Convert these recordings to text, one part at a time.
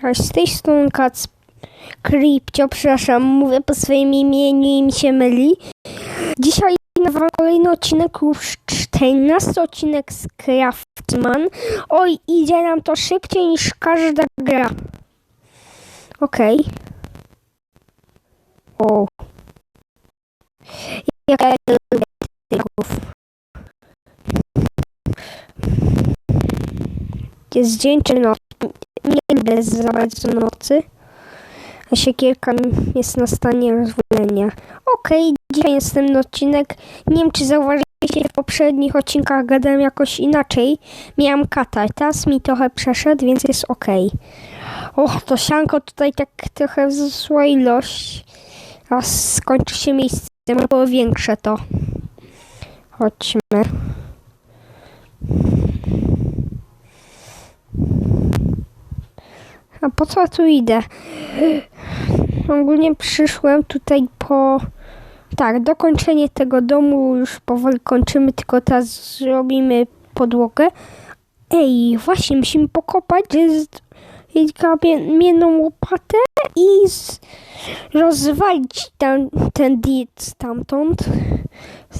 Cześć, z tej strony Kac Kripcio, przepraszam, mówię po swoim imieniu i mi się myli. Dzisiaj nagrywam kolejny odcinek, już 14 odcinek z Craftsman. Oj, idzie nam to szybciej niż każda gra. Okej. O. Jak ja lubię tygrów. Jest dzień czy noc? Nie lubię za bardzo nocy. A siekierka jest na stanie rozwolenia. Okej, dzisiaj następny odcinek. Nie wiem, czy zauważyliście, w poprzednich odcinkach gadałem jakoś inaczej. Miałam katar, teraz mi trochę przeszedł, więc jest okej. Och, to sianko tutaj tak trochę zła ilość. A skończy się miejsce, było większe to. Chodźmy. Po co tu idę? Ogólnie przyszłem tutaj po... Tak, dokończenie tego domu już powoli kończymy, tylko teraz zrobimy podłogę. Ej, właśnie, musimy pokopać z kamienną łopatę i z... rozwalić ten, ten diet stamtąd.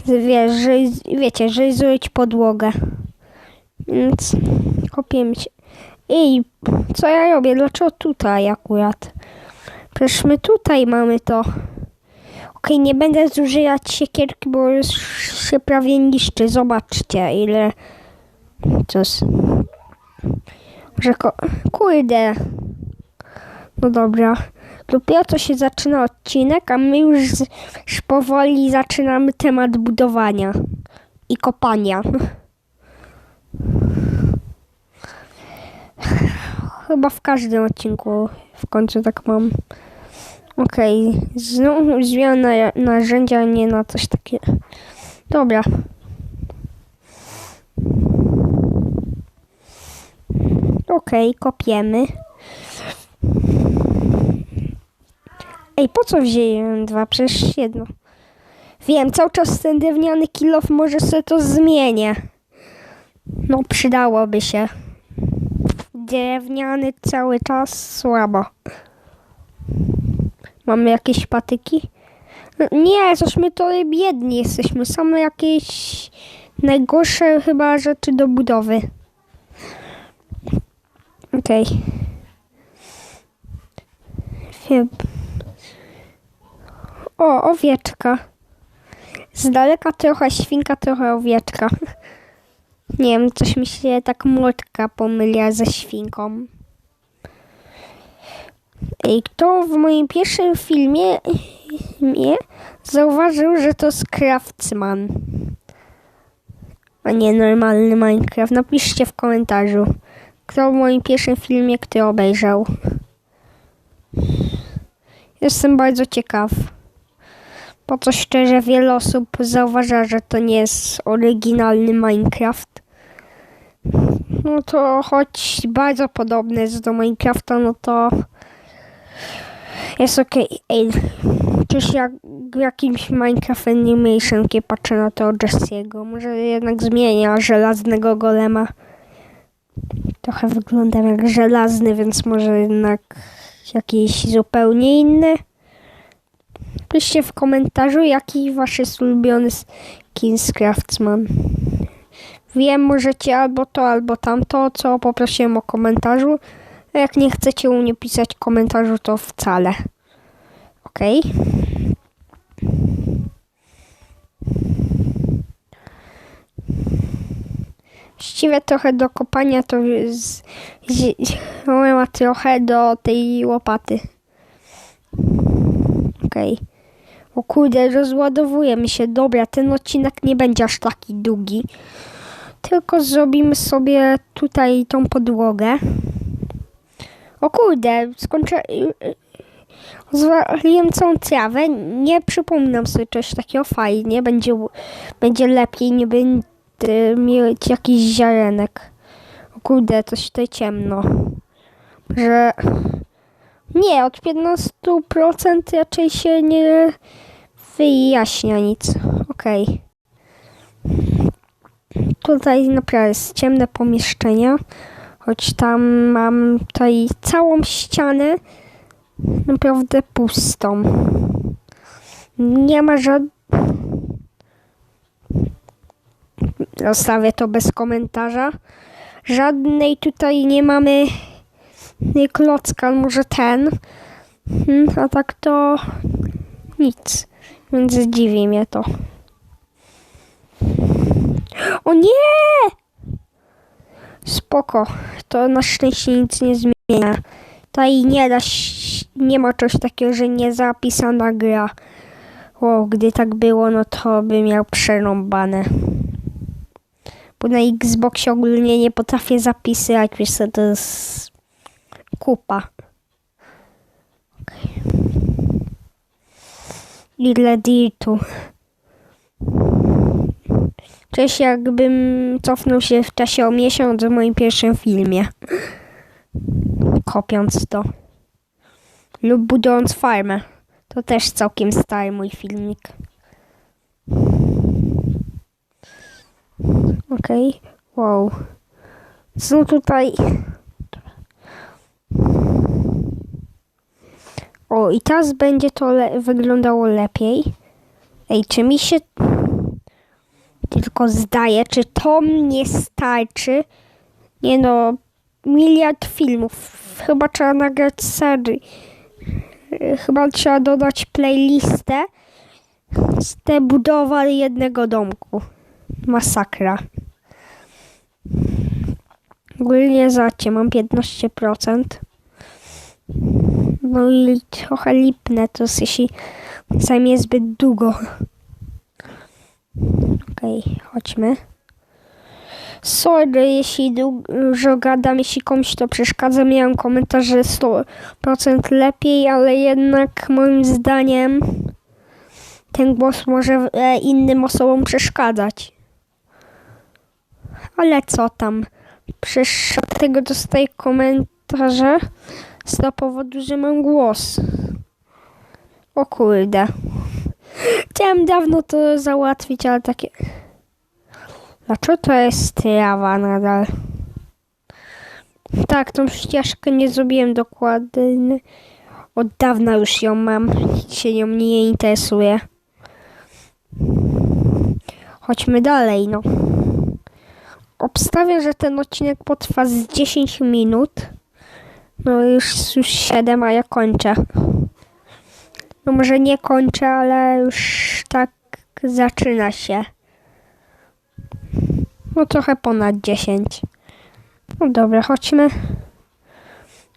Wiesz, że, wiecie, że zrobić podłogę. Więc kopiemy się. Ej, co ja robię? Dlaczego tutaj akurat? Przecież my tutaj mamy to. Okej, nie będę zużywać siekierki, bo już się prawie niszczy. Zobaczcie, ile... Coś... Że ko... Kurde. No dobra. Dopiero co się zaczyna odcinek, a my już, już powoli zaczynamy temat budowania i kopania. Chyba w każdym odcinku w końcu tak mam. Okej, okay. znowu zmiana na narzędzia, nie na coś takiego. Dobra. Okej, okay, kopiemy. Ej, po co wziąłem dwa? Przecież jedno. Wiem, cały czas ten drewniany kilof może sobie to zmienię. No, przydałoby się drewniany cały czas słabo. Mamy jakieś patyki? No, nie, coś my to biedni jesteśmy. Same jakieś najgorsze chyba rzeczy do budowy. Okej. Okay. O, owieczka. Z daleka trochę świnka, trochę owieczka. Nie wiem, coś mi się tak młotka pomylia ze świnką. I kto w moim pierwszym filmie mnie zauważył, że to Craftsman, a nie normalny Minecraft? Napiszcie w komentarzu, kto w moim pierwszym filmie kto obejrzał. Jestem bardzo ciekaw. Po co szczerze wiele osób zauważa, że to nie jest oryginalny Minecraft. No to choć bardzo podobny jest do Minecrafta, no to jest. Okay. Ej, czyż jak jakimś Minecraft Animation, kiedy patrzę na to Jesse'ego, może jednak zmienia żelaznego golema. Trochę wyglądam jak żelazny, więc może jednak jakiś zupełnie inny. Piszcie w komentarzu, jaki wasz jest ulubiony skin z Craftsman. Wiem, możecie albo to, albo tamto, co poprosiłem o komentarzu. A jak nie chcecie u mnie pisać komentarzu, to wcale. Ok. Właściwie trochę do kopania to z, ma trochę do tej łopaty. Okej. Okay. O kurde, rozładowuje mi się. Dobra, ten odcinek nie będzie aż taki długi tylko zrobimy sobie tutaj tą podłogę. O kurde, skończę... Zwaliłem całą trawę. Nie przypominam sobie czegoś takiego fajnie. Będzie, będzie lepiej, nie będzie mieć jakiś ziarenek. O kurde, coś tutaj ciemno. Że... Nie, od 15% raczej się nie wyjaśnia nic. Okej. Okay. Tutaj naprawdę jest ciemne pomieszczenie. Choć tam mam tutaj całą ścianę naprawdę pustą. Nie ma żadnych. Zostawię to bez komentarza. Żadnej tutaj nie mamy klocka, może ten. Hmm, A tak to nic. Więc dziwi mnie to. O nie! Spoko. To na szczęście nic nie zmienia. Tutaj nie da się, nie ma czegoś takiego, że nie zapisana gra. Wow, gdy tak było, no to bym miał przerąbane. Bo na Xboxie ogólnie nie potrafię zapisywać, wiesz co, to jest kupa. Okay. Ile dirtu. Cześć, jakbym cofnął się w czasie o miesiąc w moim pierwszym filmie. Kopiąc to. Lub budując farmę. To też całkiem stary mój filmik. Okej. Okay. Wow. Są tutaj... O, i teraz będzie to le wyglądało lepiej. Ej, czy mi się tylko zdaje, czy to mnie starczy? Nie no, miliard filmów. Chyba trzeba nagrać serię. Chyba trzeba dodać playlistę z te budowa jednego domku. Masakra. Ogólnie zacie, mam 15%. No i trochę lipne to jeśli zajmie zbyt długo. Okej, okay, chodźmy. Sorry, jeśli dużo gadam, jeśli komuś to przeszkadza. Miałem komentarz, że 100% lepiej, ale jednak moim zdaniem ten głos może innym osobom przeszkadzać. Ale co tam? Przecież od tego dostaję komentarze z tego powodu, że mam głos. O kurde. Chciałem dawno to załatwić, ale takie... Dlaczego to jest trawa nadal? Tak, tą ścieżkę nie zrobiłem dokładnie. Od dawna już ją mam. Nic się nią nie interesuje. Chodźmy dalej, no. Obstawiam, że ten odcinek potrwa z 10 minut. No już, już 7, a ja kończę. No może nie kończę, ale już tak zaczyna się. No trochę ponad 10. No dobra, chodźmy.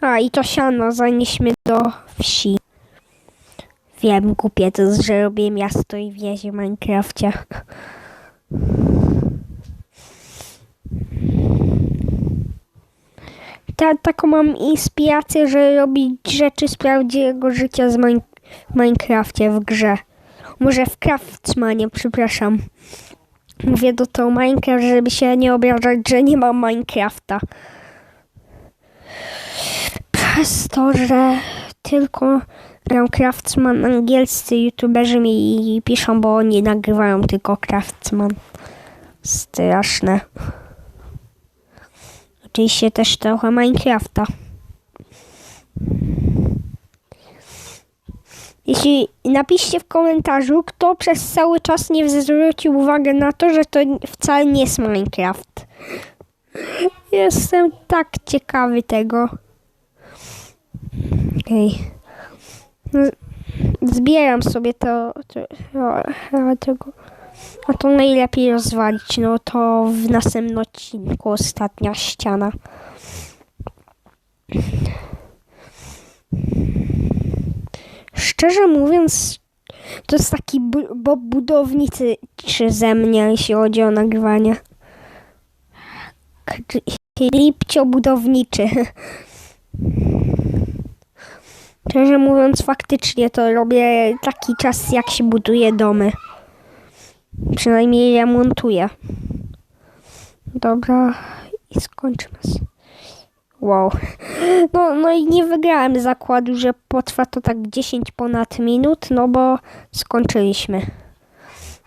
A i to siano zanieśmy do wsi. Wiem, jest, że robię miasto i wiezie w Minecrafcie. Ta, taką mam inspirację, że robić rzeczy z prawdziwego życia z min w Minecrafcie, w grze. Może w Craftsmanie, przepraszam. Mówię do to Minecraft, żeby się nie obrażać, że nie ma Minecrafta. Przez to, że tylko gram Craftsman, angielscy youtuberzy mi piszą, bo oni nagrywają tylko Craftsman. Straszne. Oczywiście też trochę Minecrafta. Jeśli napiszcie w komentarzu, kto przez cały czas nie zwrócił uwagę na to, że to wcale nie jest Minecraft. Jestem tak ciekawy tego. Okej. Okay. Zbieram sobie to, to, to, tego. A to najlepiej rozwalić, no to w następnym odcinku ostatnia ściana. Szczerze mówiąc, to jest taki bob budowniczy ze mnie, jeśli chodzi o nagrywanie. Klipcio budowniczy. Szczerze mówiąc, faktycznie to robię taki czas, jak się buduje domy. Przynajmniej ja montuję. Dobra, i skończmy. Wow. No, no i nie wygrałem zakładu, że potrwa to tak 10 ponad minut, no bo skończyliśmy.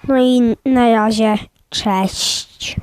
No i na razie, cześć.